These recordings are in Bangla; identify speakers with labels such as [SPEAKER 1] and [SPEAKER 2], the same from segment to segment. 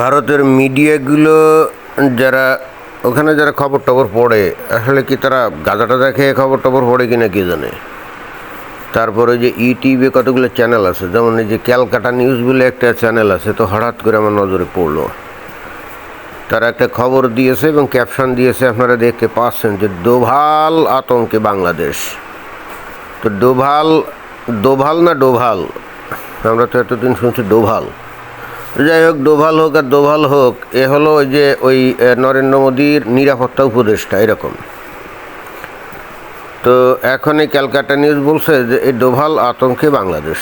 [SPEAKER 1] ভারতের মিডিয়াগুলো যারা, ওখানে যারা খবর টবর পড়ে, আসলে কি তারা গাঁজা টাজা খেয়ে খবর টবর পড়ে কিনা কে জানে? তারপরে যে ইউটিউবে কতগুলো চ্যানেল আছে, যেমন এই যে ক্যালকাটা নিউজ বলে একটা চ্যানেল আছে, তো হঠাৎ করে আমার নজরে পড়ল। তারা একটা খবর দিয়েছে এবং ক্যাপশন দিয়েছে, আপনারা দেখতে পাচ্ছেন যে দোভাল আতঙ্কে বাংলাদেশ। তো ডোভাল দোভাল না ডোভাল? আমরা তো এতদিন শুনছি ডোভাল। যাই হোক, ডোভাল হোক আর দোভাল হোক, এ হলো ওই যে ওই নরেন্দ্র মোদীর নিরাপত্তা উপদেষ্টা, এরকম। তো এখন এই ক্যালকাটা নিউজ বলছে যে এই ডোভাল আতঙ্কে বাংলাদেশ।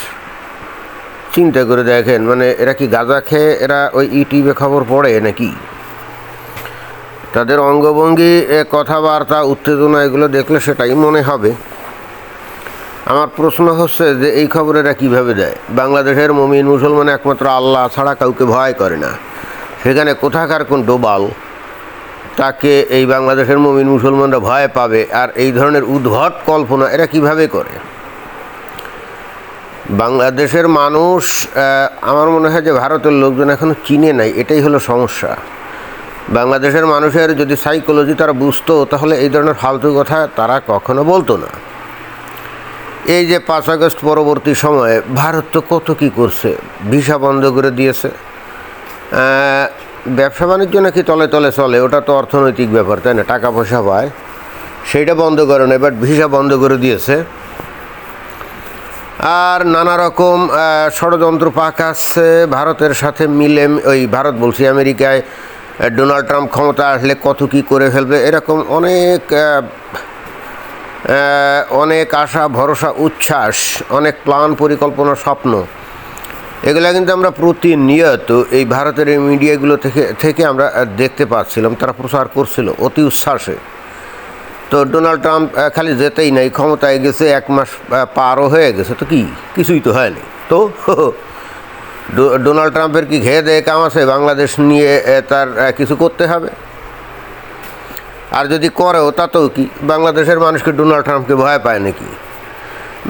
[SPEAKER 1] চিন্তা করে দেখেন মানে এরা কি গাঁজা খেয়ে এরা ওই ইউটিউবে খবর পড়ে নাকি? তাদের অঙ্গভঙ্গি কথাবার্তা, উত্তেজনা, এগুলো দেখলে সেটাই মনে হবে। আমার প্রশ্ন হচ্ছে যে এই খবর এরা কীভাবে দেয়? বাংলাদেশের মমিন মুসলমান একমাত্র আল্লাহ ছাড়া কাউকে ভয় করে না। সেখানে কোথাকার কোন ডোবাল? তাকে এই বাংলাদেশের মমিন মুসলমানরা ভয় পাবে আর এই ধরনের উদ্ভট কল্পনা এরা কীভাবে করে? বাংলাদেশের মানুষ আমার মনে হয় যে ভারতের লোকজন এখনও চিনে নাই, এটাই হলো সমস্যা। বাংলাদেশের মানুষের যদি সাইকোলজি তারা বুঝতো, তাহলে এই ধরনের ফালতু কথা তারা কখনো বলতো না। এই যে পাঁচ আগস্ট পরবর্তী সময়ে ভারত তো কত কী করছে? ভিসা বন্ধ করে দিয়েছে। ব্যবসা বাণিজ্য নাকি তলে তলে চলে, ওটা তো অর্থনৈতিক ব্যাপার, তাই না? টাকা পয়সা পায়, সেইটা বন্ধ করে না বাট ভিসা বন্ধ করে দিয়েছে। আর নানা রকম ষড়যন্ত্র পাক আসছে, ভারতের সাথে মিলে, ওই ভারত বলছি আমেরিকায় ডোনাল্ড ট্রাম্প ক্ষমতা আসলে কত কী করে ফেলবে, এরকম অনেক অনেক আশা, ভরসা, উচ্ছ্বাস, অনেক প্ল্যান, পরিকল্পনা, স্বপ্ন। এগুলো কিন্তু আমরা প্রতিনিয়ত এই ভারতের এই মিডিয়াগুলো থেকে থেকে আমরা দেখতে পাচ্ছিলাম। তারা প্রচার করছিল অতি উচ্ছ্বাসে। তো ডোনাল্ড ট্রাম্প খালি যেতেই নাই, ক্ষমতায় গেছে, এক মাস পারও হয়ে গেছে। তো কি? কিছুই তো হয়নি। তো ডোনাল্ড ট্রাম্পের কি ঘেয়ে দেয়ে কাম আছে? বাংলাদেশ নিয়ে তার কিছু করতে হবে? আর যদি করেও, তাতেও কি? বাংলাদেশের মানুষকে ডোনাল্ড ট্রাম্পকে ভয় পায় নাকি?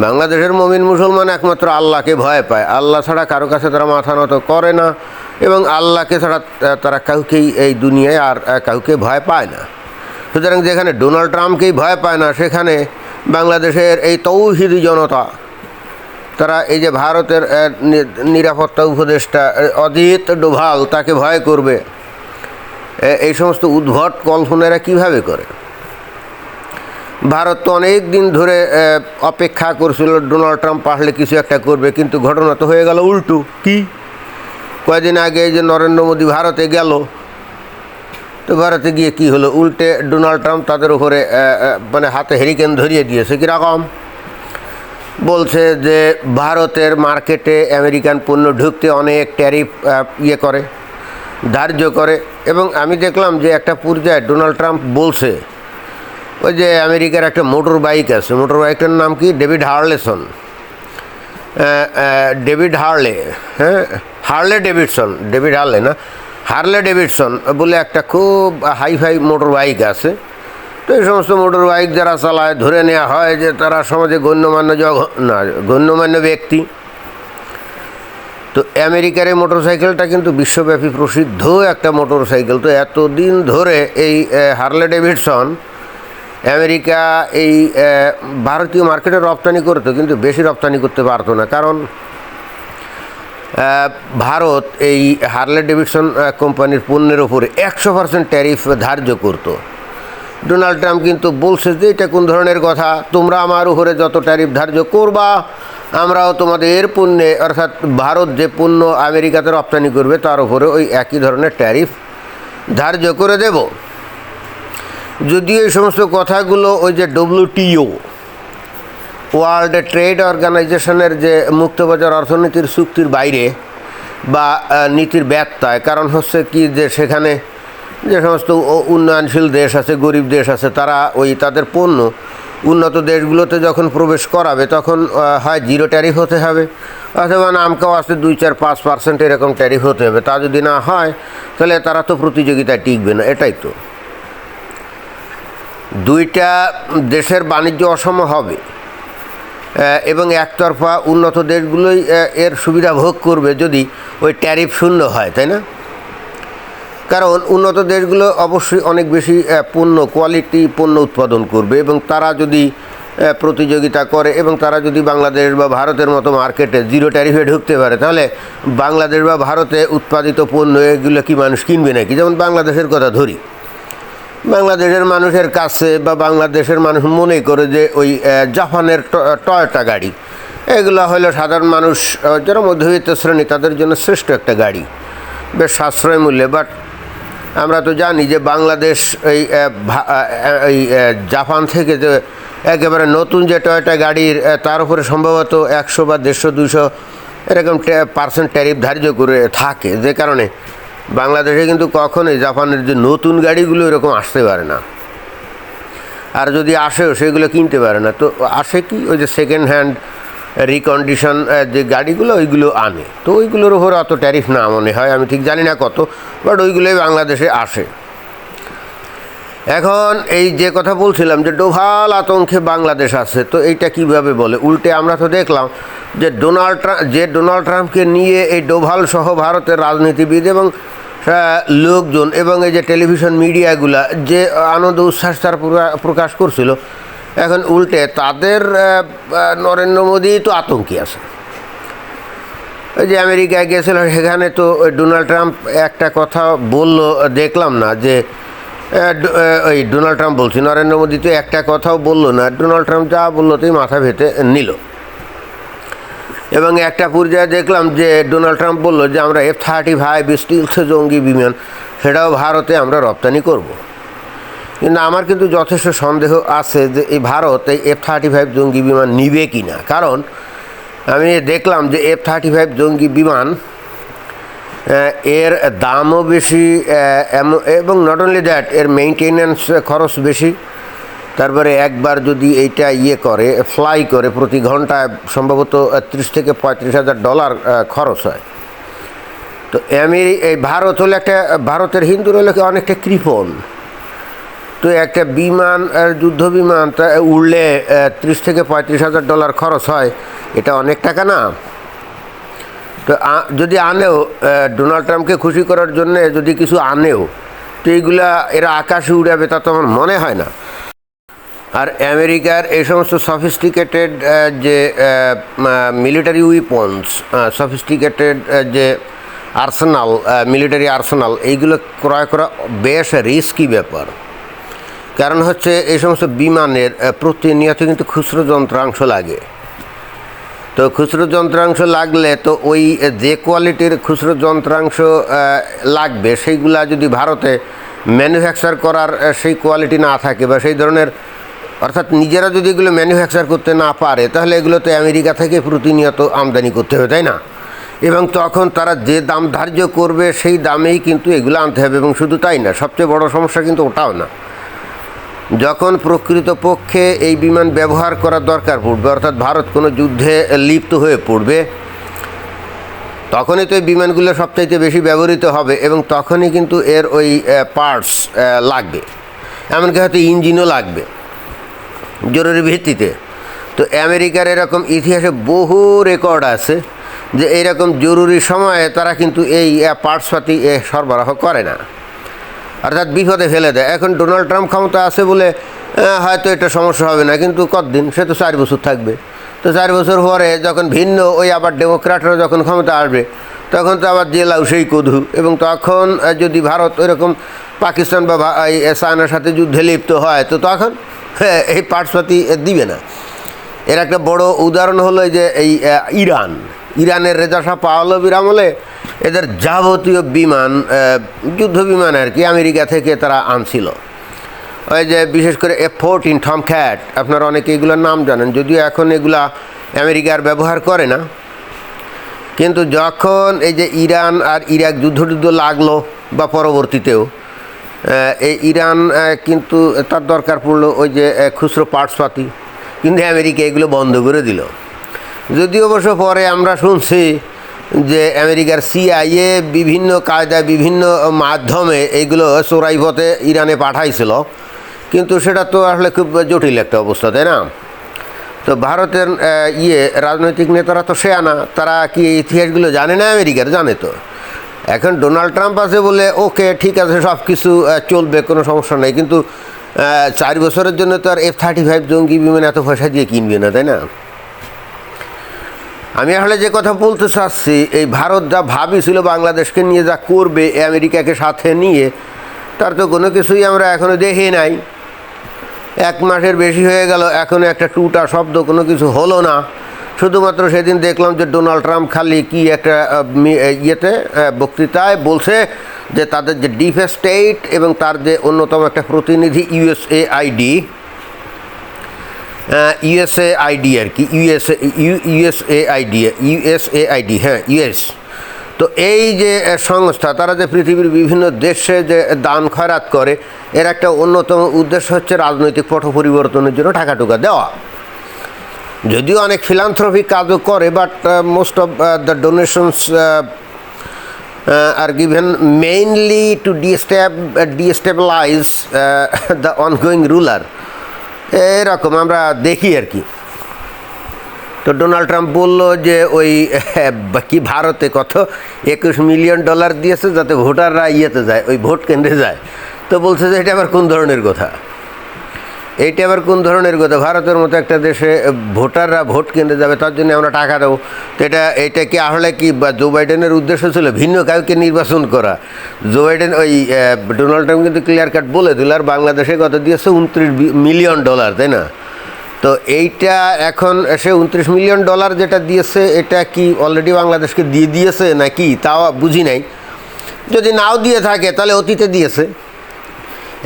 [SPEAKER 1] বাংলাদেশের মমিন মুসলমান একমাত্র আল্লাহকে ভয় পায়। আল্লাহ ছাড়া কারও কাছে তারা মাথা নত করে না এবং আল্লাহকে ছাড়া তারা কাউকেই এই দুনিয়ায় আর কাউকে ভয় পায় না। সুতরাং যেখানে ডোনাল্ড ট্রাম্পকেই ভয় পায় না, সেখানে বাংলাদেশের এই তৌহিদি জনতা, তারা এই যে ভারতের নিরাপত্তা উপদেষ্টা অজিত ডোভাল তাকে ভয় করবে। এই সমস্ত উদ্ভট কল্পনারা কীভাবে করে? ভারত তো অনেক দিন ধরে অপেক্ষা করছিল, ডোনাল্ড ট্রাম্প আসলে কিছু একটা করবে, কিন্তু ঘটনা তো হয়ে গেল উল্টো। কি? কয়েকদিন আগে যে নরেন্দ্র মোদী ভারতে গেল, তো ভারতে গিয়ে কি হলো? উল্টে ডোনাল্ড ট্রাম্প তাদের উপরে মানে হাতে হেরিকেন ধরিয়ে দিয়েছে কীরকম বলছে যে ভারতের মার্কেটে আমেরিকান পণ্য ঢুকতে অনেক ট্যারিফ ইয়ে করে। ধার্য করে এবং আমি দেখলাম যে একটা পর্যায়ে ডোনাল্ড ট্রাম্প বলছে, ওই যে আমেরিকার একটা মোটর বাইক আছে, মোটর বাইকটার নাম কি? David Harleson. ডেভিড হার্লে হ্যাঁ? হার্লে ডেভিডসন, ডেভিড হার্লে না? হার্লে ডেভিডসন বলে একটা খুব হাই ফাই মোটর বাইক আছে। তো এই সমস্ত মোটর বাইক যারা চালায়, ধরে নেওয়া হয় যে তারা সমাজে গণ্যমান্য জগ না, গণ্যমান্য ব্যক্তি। তো আমেরিকার এই মোটরসাইকেলটা কিন্তু বিশ্বব্যাপী প্রসিদ্ধ একটা মোটরসাইকেল। তো এতদিন ধরে এই হার্লে ডেভিডসন আমেরিকা এই ভারতীয় মার্কেটে রপ্তানি করতো, কিন্তু বেশি রপ্তানি করতে পারতো না। কারণ ভারত এই হার্লে ডেভিডসন কোম্পানির পণ্যের উপরে একশো পার্সেন্ট ট্যারিফ ধার্য করতো। ডোনাল্ড ট্রাম্প কিন্তু বলছে যে, এটা কোন ধরনের কথা? তোমরা আমার উপরে যত ট্যারিফ ধার্য করবা আমরাও তোমাদের পণ্যে, অর্থাৎ ভারত যে পণ্য আমেরিকাতে রপ্তানি করবে, তার উপরে ওই একই ধরনের ট্যারিফ ধার্য করে দেব। যদিও এই সমস্ত কথাগুলো ওই যে ডব্লিউটিও ওয়ার্ল্ড ট্রেড অর্গানাইজেশনের যে মুক্তবাজার অর্থনীতির চুক্তির বাইরে বা নীতির ব্যত্যয়, কারণ হচ্ছে কি যে সেখানে যে সমস্ত উন্নয়নশীল দেশ আছে, গরিব দেশ আছে, তারা ওই তাদের পণ্য উন্নত দেশগুলোতে যখন প্রবেশ করাবে, তখন হয় জিরো ট্যারিফ হতে হবে, অথবা নামকাও আছে দুই চার পাঁচ পার্সেন্ট এরকম ট্যারিফ হতে হবে। তা যদি না হয়, তাহলে তারা তো প্রতিযোগিতায় টিকবে না, এটাই তো। দুইটা দেশের বাণিজ্য অসম হবে এবং একতরফা উন্নত দেশগুলোই এর সুবিধা ভোগ করবে যদি ওই ট্যারিফ শূন্য হয়, তাই না? কারণ উন্নত দেশগুলো অবশ্যই অনেক বেশি পণ্য কোয়ালিটি পণ্য উৎপাদন করবে এবং তারা যদি প্রতিযোগিতা করে এবং তারা যদি বাংলাদেশ বা ভারতের মতো মার্কেটে জিরো ট্যারিফে ঢুকতে পারে, তাহলে বাংলাদেশ বা ভারতে উৎপাদিত পণ্য এগুলো কি মানুষ কিনবে নাকি? যেমন বাংলাদেশের কথা ধরি। বাংলাদেশের মানুষের কাছে বা বাংলাদেশের মানুষ মনে করে যে ওই জাপানের টয়োটা গাড়ি, এগুলো হলো সাধারণ মানুষ যারা মধ্যবিত্ত শ্রেণি, তাদের জন্য শ্রেষ্ঠ একটা গাড়ি। বেশ সাশ্রয় মূল্যে বাট আমরা তো জানি যে বাংলাদেশ এই এই জাপান থেকে যে একেবারে নতুন যে টয়টা গাড়ির তার উপরে সম্ভবত একশো বা দেড়শো দুশো এরকম পার্সেন্ট ট্যারিফ ধার্য করে থাকে। যে কারণে বাংলাদেশে কিন্তু কখনোই জাপানের যে নতুন গাড়িগুলো এরকম আসতে পারে না। আর যদি আসেও সেগুলো কিনতে পারে না। তো আসে কি? ওই যে সেকেন্ড হ্যান্ড রিকন্ডিশন যে গাড়িগুলো, ওইগুলো আনে। তো ওইগুলোর উপর অত ট্যারিফ না মনে হয়, আমি ঠিক জানি না কত বাট ওইগুলোই বাংলাদেশে আসে। এখন এই যে কথা বলছিলাম যে ডোভাল আতঙ্কে বাংলাদেশ আছে, তো এইটা কীভাবে বলে? উল্টে আমরা তো দেখলাম যে ডোনাল্ড ট্রাম্প যে ডোনাল্ড ট্রাম্পকে নিয়ে এই ডোভাল সহ ভারতের রাজনীতিবিদ এবং লোকজন এবং এই যে টেলিভিশন মিডিয়াগুলা যে আনন্দ উচ্ছ্বাস তার প্রকাশ করছিল এখন উল্টে, তাদের নরেন্দ্র মোদী তো আতঙ্কে আছে ওই যে আমেরিকায় গেছিল, সেখানে তো ডোনাল্ড ট্রাম্প একটা কথা বলল, দেখলাম না যে ওই ডোনাল্ড ট্রাম্প বলছি, নরেন্দ্র মোদী তো একটা কথাও বলল না, ডোনাল্ড ট্রাম্প যা বলল তাই মাথা ভেতে নিল এবং একটা পর্যায়ে দেখলাম যে, ডোনাল্ড ট্রাম্প বলল যে, আমরা এফ থার্টি ফাইভ স্টিলস জঙ্গি বিমান, সেটাও ভারতে আমরা রপ্তানি করব। কিন্তু আমার কিন্তু যথেষ্ট সন্দেহ আছে যে এই ভারত এই এফ থার্টি ফাইভ জঙ্গি বিমান নিবে কি না কারণ আমি দেখলাম যে এফ থার্টি ফাইভ জঙ্গি বিমান এর দামও বেশি এবং নট অনলি দ্যাট এর মেনটেনেন্স খরচ বেশি। তারপরে একবার যদি এইটা ইয়ে করে ফ্লাই করে প্রতি ঘন্টায় সম্ভবত ত্রিশ থেকে পঁয়ত্রিশ হাজার ডলার খরচ হয়। তো আমি এই ভারত হলো একটা, ভারতের হিন্দুর হলো অনেকটা কৃপণ। তো একটা বিমান যুদ্ধ বিমান উড়লে ত্রিশ থেকে পঁয়ত্রিশ হাজার ডলার খরচ হয়। এটা অনেক টাকা না? তো যদি আনেও ডোনাল্ড ট্রাম্পকে খুশি করার জন্য যদি কিছু আনেও, তো এইগুলা এরা আকাশে উড়াবে, তা তো আমার মনে হয় না। আর আমেরিকার এই সমস্ত সফিস্টিকেটেড যে মিলিটারি উইপন্স সফিস্টিকেটেড যে আর্সেনাল মিলিটারি আর্সেনাল এইগুলো ক্রয় করা বেশ রিস্কি ব্যাপার। কারণ হচ্ছে এই সমস্ত বিমানের প্রতিনিয়ত কিন্তু খুচরো যন্ত্রাংশ লাগে। তো খুচরো যন্ত্রাংশ লাগলে তো ওই যে কোয়ালিটির খুচরো যন্ত্রাংশ লাগবে, সেইগুলা যদি ভারতে ম্যানুফ্যাকচার করার সেই কোয়ালিটি না থাকে বা সেই ধরনের, অর্থাৎ নিজেরা যদি এগুলো ম্যানুফ্যাকচার করতে না পারে, তাহলে এগুলো তো আমেরিকা থেকে প্রতিনিয়ত আমদানি করতে হবে, তাই না? এবং তখন তারা যে দাম ধার্য করবে, সেই দামেই কিন্তু এগুলো আনতে হবে, এবং শুধু তাই না, সবচেয়ে বড় সমস্যা কিন্তু ওটাও না। যখন প্রকৃতপক্ষে এই বিমান ব্যবহার করার দরকার পড়বে, অর্থাৎ ভারত কোনো যুদ্ধে লিপ্ত হয়ে পড়বে, তখনই তো এই বিমানগুলো সবচাইতে বেশি ব্যবহৃত হবে এবং তখনই কিন্তু এর ওই পার্টস লাগবে। এমনকি হয়তো ইঞ্জিনও লাগবে, জরুরি ভিত্তিতে। তো আমেরিকার এরকম ইতিহাসে বহু রেকর্ড আছে যে এইরকম জরুরি সময়ে তারা কিন্তু এই পার্টসপাতি সরবরাহ করে না। অর্থাৎ বিপদে ফেলে দেয়। এখন ডোনাল্ড ট্রাম্প ক্ষমতা আছে বলে হয়তো এটা সমস্যা হবে না কিন্তু কতদিন? সে তো চার বছর থাকবে। তো চার বছর পরে যখন ভিন্ন ওই আবার ডেমোক্র্যাটরা যখন ক্ষমতা আসবে তখন তো আবার জেলাও সেই কধু এবং তখন যদি ভারত ওইরকম পাকিস্তান বা চায়নার সাথে যুদ্ধে লিপ্ত হয় তো তখন হ্যাঁ, এই পার্টসপাতি দিবে না। এর একটা বড় উদাহরণ হলো যে এই ইরান। ইরানের রেজা শাহ পাহলবির আমলে এদের যাবতীয় বিমান যুদ্ধ বিমান আর কি আমেরিকা থেকে তারা আনছিল। ওই যে বিশেষ করে এফ ফোরটিন থম খ্যাট আপনারা অনেকে এগুলোর নাম জানেন, যদিও এখন এগুলা আমেরিকার ব্যবহার করে না। কিন্তু যখন এই যে ইরান আর ইরাক যুদ্ধ টুদ্ধ লাগল বা পরবর্তীতেও এই ইরান কিন্তু তার দরকার পড়ল ওই যে খুচরো পার্টসপাতি কিন্তু আমেরিকা এগুলো বন্ধ করে দিল। যদিও অবশ্য পরে আমরা শুনছি যে আমেরিকার সিআইএ বিভিন্ন কায়দায় বিভিন্ন মাধ্যমে এইগুলো পথে ইরানে পাঠাইছিল। কিন্তু সেটা তো আসলে খুব জটিল একটা অবস্থা, তাই না? তো ভারতের ইয়ে রাজনৈতিক নেতারা তো সে আনা তারা কি ইতিহাসগুলো জানে না আমেরিকার? জানে তো। এখন ডোনাল্ড ট্রাম্প আছে বলে, ওকে, ঠিক আছে সব কিছু চলবে, কোনো সমস্যা নেই। কিন্তু চার বছরের জন্য তো আর এফ থার্টি ফাইভ জঙ্গি বিমান এত পয়সা দিয়ে কিনবে না, তাই না? আমি আসলে যে কথা বলতে চাচ্ছি, এই ভারত যা ভাবিছিল বাংলাদেশকে নিয়ে যা করবে আমেরিকাকে সাথে নিয়ে, তার তো কোনো কিছুই আমরা এখনও দেখি নাই। এক মাসের বেশি হয়ে গেল, এখনও একটা টুটা শব্দ কোনো কিছু হলো না। শুধুমাত্র সেদিন দেখলাম যে ডোনাল্ড ট্রাম্প খালি কি একটা ইয়েতে বক্তৃতায় বলছে যে তাদের যে ডিফ স্টেট এবং তার যে অন্যতম একটা প্রতিনিধি ইউএসএ আইডি ইউএসএ আইডি আর কি USA USA ID USA ID হ্যাঁ ইউএস তো এই যে সংস্থা, তারা যে পৃথিবীর বিভিন্ন দেশে যে দান খয়রাত করে, এর একটা অন্যতম উদ্দেশ্য হচ্ছে রাজনৈতিক পট পরিবর্তনের জন্য টাকা টুকা দেওয়া। যদিও অনেক ফিলান্থ্রপিক কাজও করে but most of the donations are given mainly to destab destabilize the ongoing ruler এরকম আমরা দেখি আর কি। তো ডোনাল্ড ট্রাম্প বলল যে ওই কি ভারতে কত একুশ মিলিয়ন ডলার দিয়েছে যাতে ভোটাররা ইয়েতে যায়, ওই ভোট কেন্দ্রে যায়। তো বলছে যে এটা আবার কোন ধরনের কথা? এইটা আবার কোন ধরনের কথা? ভারতের মতো একটা দেশে ভোটাররা ভোট কেন্দ্রে যাবে, তার জন্য আমরা টাকা দেবো। তো এটা এটা কি আসলে কি, বা জো বাইডেনের উদ্দেশ্য ছিল ভিন্ন কাউকে নির্বাচন করা? জো বাইডেন ওই ডোনাল্ড ট্রাম্প কিন্তু ক্লিয়ার কাট বলে দিল, আর বাংলাদেশে কত দিয়েছে? উনত্রিশ মিলিয়ন ডলার, তাই না? তো এইটা এখন সে উনত্রিশ মিলিয়ন ডলার যেটা দিয়েছে, এটা কি অলরেডি বাংলাদেশকে দিয়ে দিয়েছে নাকি? তাও বুঝি নাই। যদি নাও দিয়ে থাকে, তাহলে অতীতে দিয়েছে।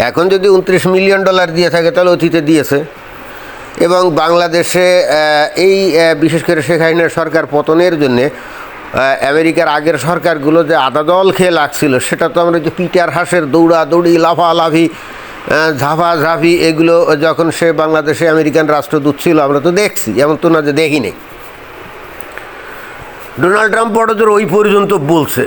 [SPEAKER 1] এখন যদি উনত্রিশ মিলিয়ন ডলার দিয়ে থাকে, তাহলে অতীতে দিয়েছে। এবং বাংলাদেশে এই বিশেষ করে শেখ হাসিনার সরকার পতনের জন্যে আমেরিকার আগের সরকারগুলো যে আদা দল খেয়ে লাগছিল, সেটা তো আমরা যে পিটার হাঁসের দৌড়া দৌড়ি, লাফালাফি ঝাফাঝাফি এগুলো যখন সে বাংলাদেশে আমেরিকান রাষ্ট্রদূত ছিল, আমরা তো দেখছি, এমন তো না যে দেখিনি ডোনাল্ড ট্রাম্প বড়জোর ওই পর্যন্ত বলছে।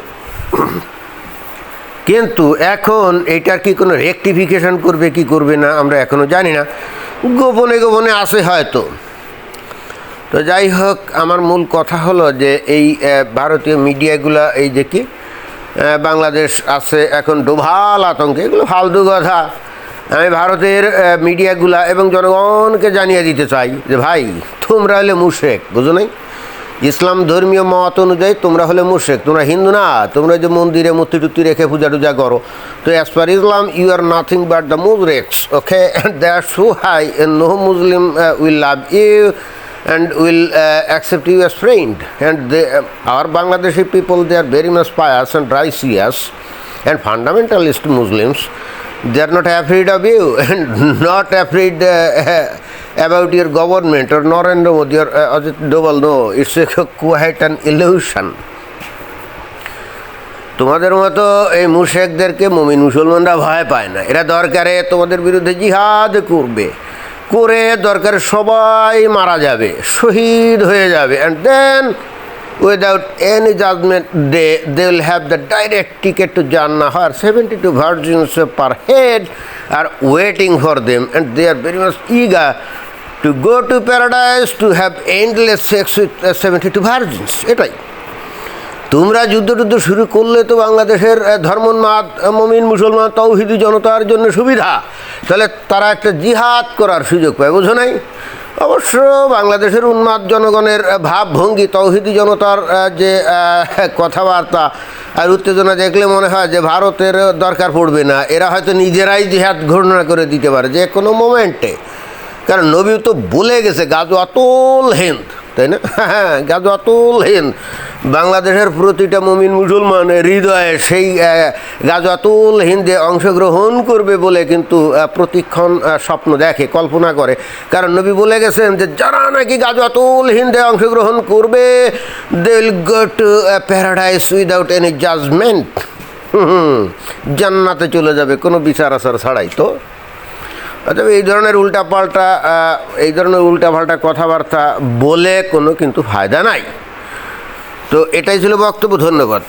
[SPEAKER 1] কিন্তু এখন এটার কি কোনো রেকটিফিকেশন করবে, কি করবে না, আমরা এখনও জানি না। গোপনে গোপনে আসে হয়তো। তো যাই হোক, আমার মূল কথা হলো যে এই ভারতীয় মিডিয়াগুলো, এই যে কি বাংলাদেশ আছে, এখন ডোভাল আতঙ্কে, এগুলো ফালতু কথা। আমি ভারতের মিডিয়াগুলা এবং জনগণকে জানিয়ে দিতে চাই যে ভাই, তোমরা হলে মুশেক, বুঝো নাই? ইসলাম ধর্মীয় মত অনুযায়ী তোমরা হলে মুর্শেক তোমরা হিন্দু না, তোমরা যে মন্দিরে মূর্তি টুর্তি রেখে পূজা টুজা করো। তো as per Islam you are nothing but the মুজরেক্স okay they are so high no Muslim will love you and will accept you as friend and they our Bangladeshi people they are very much pious and righteous and fundamentalist Muslims they are not afraid of you and not afraid about your government or Narendra Modi or uh, Ajit Doval. No, it's a quite an illusion. তোমাদের মতো এই মুশেকদেরকে মমিন মুসলমানরা ভয় পায় না এরা দরকারে তোমাদের বিরুদ্ধে জিহাদ করবে করে দরকারে সবাই মারা যাবে শহীদ হয়ে যাবে and then any judgement they they will have the direct ticket to Jannah are seventy two virgins per head are waiting for them and they are very much Iga to go to paradise to have endless sex with seventy two virgins এটাই তোমরা যুদ্ধ টুদ্ধ শুরু করলে তো বাংলাদেশের ধর্মোন্মাদ মমিন, মুসলমান, তৌহিদি জনতার জন্য সুবিধা। তাহলে তারা একটা জিহাদ করার সুযোগ পায়, বুঝো নাই? অবশ্য বাংলাদেশের উন্মাদ জনগণের ভাবভঙ্গি, তৌহিদি জনতার যে কথাবার্তা আর উত্তেজনা দেখলে মনে হয় যে ভারতের দরকার পড়বে না। এরা হয়তো নিজেরাই জিহাদ ঘোষণা করে দিতে পারে যে কোনো মোমেন্টে কারণ নবী তো বলে গেছে গাজু অতল হিন্দ। তাই না? হ্যাঁ গাজু আতুল হিন্দ। বাংলাদেশের প্রতিটা মমিন মুসলমানের হৃদয়ে সেই গাজু আতুল হিন্দে অংশগ্রহণ করবে বলে কিন্তু প্রতিক্ষণ স্বপ্ন দেখে, কল্পনা করে। কারণ নবী বলে গেছেন যে, যারা নাকি গাজু আতুল হিন্দে অংশগ্রহণ করবে they will go to paradise without any judgement hmm জান্নাতে চলে যাবে, কোনো বিচার আচার ছাড়াই তো। অতএব এই ধরনের উল্টাপাল্টা এই ধরনের উল্টাপাল্টা কথাবার্তা বলে কোনো কিন্তু ফায়দা নাই। তো এটাই ছিল বক্তব্য, ধন্যবাদ।